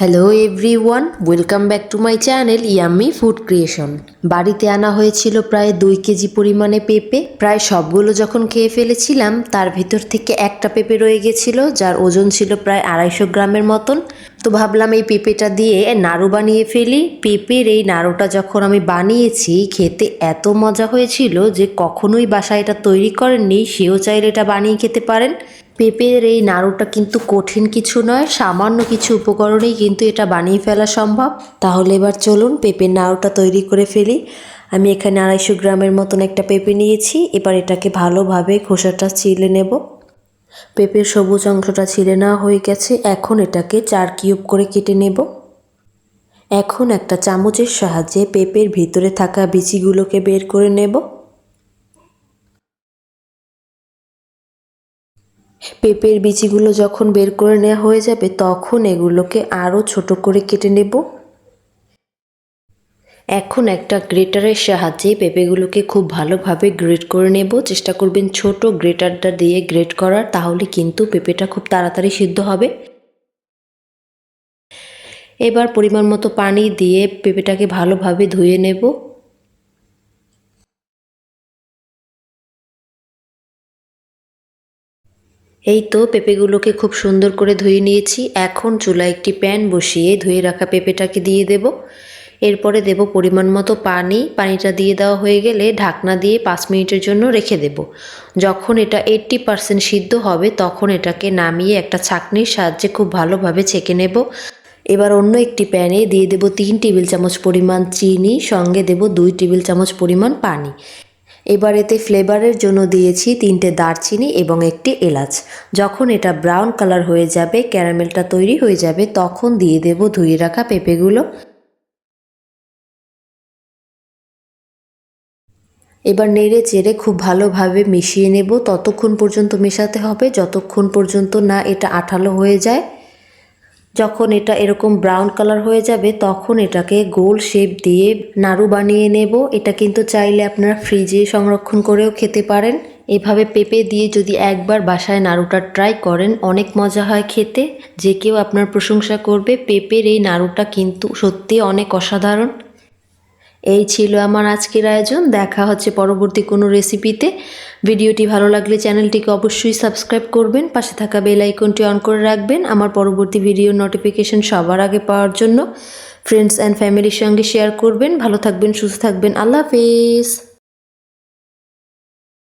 Hello everyone welcome back to my channel yummy food creation বাড়িতে আনা হয়েছিল প্রায় দুই কেজি পরিমাণে পেঁপে। প্রায় সবগুলো যখন খেয়ে ফেলেছিলাম, তার ভিতর থেকে একটা পেঁপে রয়ে গেছিল, যার ওজন ছিল প্রায় আড়াইশো গ্রামের মতন। তো ভাবলাম এই পেঁপেটা দিয়ে নাড়ু বানিয়ে ফেলি। পেঁপের এই নাড়ুটা যখন আমি বানিয়েছি, খেতে এত মজা হয়েছিল যে কখনোই বাসায় এটা তৈরি করেননি, সেও চাইলে এটা বানিয়ে খেতে পারেন। পেঁপের এই নাড়ুটা কিন্তু কঠিন কিছু নয়, সামান্য কিছু উপকরণেই কিন্তু এটা বানিয়ে ফেলা সম্ভব। তাহলে এবার চলুন পেঁপের নাড়ুটা তৈরি করে ফেলি। আমি এখানে আড়াইশো গ্রামের মতন একটা পেঁপে নিয়েছি, এবার এটাকে ভালোভাবে খোসাটা ছিলে নেব। পেঁপের সবুজ অংশটা ছিঁড়ে নেওয়া হয়ে গেছে, এখন এটাকে চার কিউব করে কেটে নেব। এখন একটা চামচের সাহায্যে পেঁপের ভিতরে থাকা বিচিগুলোকে বের করে নেব। পেঁপের বিচিগুলো যখন বের করে নেওয়া হয়ে যাবে, তখন এগুলোকে আরও ছোট করে কেটে নেব। এখন একটা গ্রেটারের সাহায্যে পেঁপেগুলোকে খুব ভালোভাবে গ্রেট করে নেব। চেষ্টা করবেন ছোট গ্রেটারটা দিয়ে গ্রেট করার, তাহলে কিন্তু পেঁপেটা খুব তাড়াতাড়ি সিদ্ধ হবে। এবার পরিমাণ মতো পানি দিয়ে পেঁপেটাকে ভালোভাবে ধুয়ে নেব। এই তো পেঁপেগুলোকে খুব সুন্দর করে ধুয়ে নিয়েছি। এখন চুলায় একটি প্যান বসিয়ে ধুয়ে রাখা পেঁপেটাকে দিয়ে দেব। এরপরে দেব পরিমাণ মতো পানি। পানিটা দিয়ে দেওয়া হয়ে গেলে ঢাকনা দিয়ে পাঁচ মিনিটের জন্য রেখে দেব। যখন এটা এইট্টি পারসেন্ট সিদ্ধ হবে, তখন এটাকে নামিয়ে একটা ছাঁকনির সাহায্যে খুব ভালোভাবে ছেঁকে নেব। এবার অন্য একটি প্যানে দিয়ে দেব তিন টেবিল চামচ পরিমাণ চিনি, সঙ্গে দেব দুই টেবিল চামচ পরিমাণ পানি। এবার এতে ফ্লেভারের জন্য দিয়েছি তিনটে দারচিনি এবং একটি এলাচ। যখন এটা ব্রাউন কালার হয়ে যাবে, ক্যারামেলটা তৈরি হয়ে যাবে, তখন দিয়ে দেব ধুয়ে রাখা পেঁপেগুলো। এবার নেড়ে চেড়ে খুব ভালোভাবে মিশিয়ে নেব। ততক্ষণ পর্যন্ত মেশাতে হবে। যতক্ষণ পর্যন্ত না এটা আঠালো হয়ে যায়, যখন এটা এরকম ব্রাউন কালার হয়ে যাবে, তখন এটাকে গোল শেপ দিয়ে নাড়ু বানিয়ে নেব। এটা কিন্তু চাইলে আপনারা ফ্রিজে সংরক্ষণ করেও খেতে পারেন। এভাবে পেঁপে দিয়ে যদি একবার বাসায় নাড়ুটা ট্রাই করেন, অনেক মজা হয় খেতে। যে কেউ আপনার প্রশংসা করবে। পেঁপের এই নাড়ুটা কিন্তু সত্যি অনেক অসাধারণ। এই ছিল আমার আজকের আয়োজন। দেখা হচ্ছে পরবর্তী কোনো রেসিপিতে ভিডিওটি ভালো লাগলে চ্যানেলটিকে অবশ্যই সাবস্ক্রাইব করবেন। পাশে থাকা বেল আইকনটি অন করে রাখবেন। আমার পরবর্তী ভিডিওর নোটিফিকেশন সবার আগে পাওয়ার জন্য। ফ্রেন্ডস অ্যান্ড ফ্যামিলির সঙ্গে শেয়ার করবেন। ভালো থাকবেন, সুস্থ থাকবেন। আল্লাহ হাফেজ।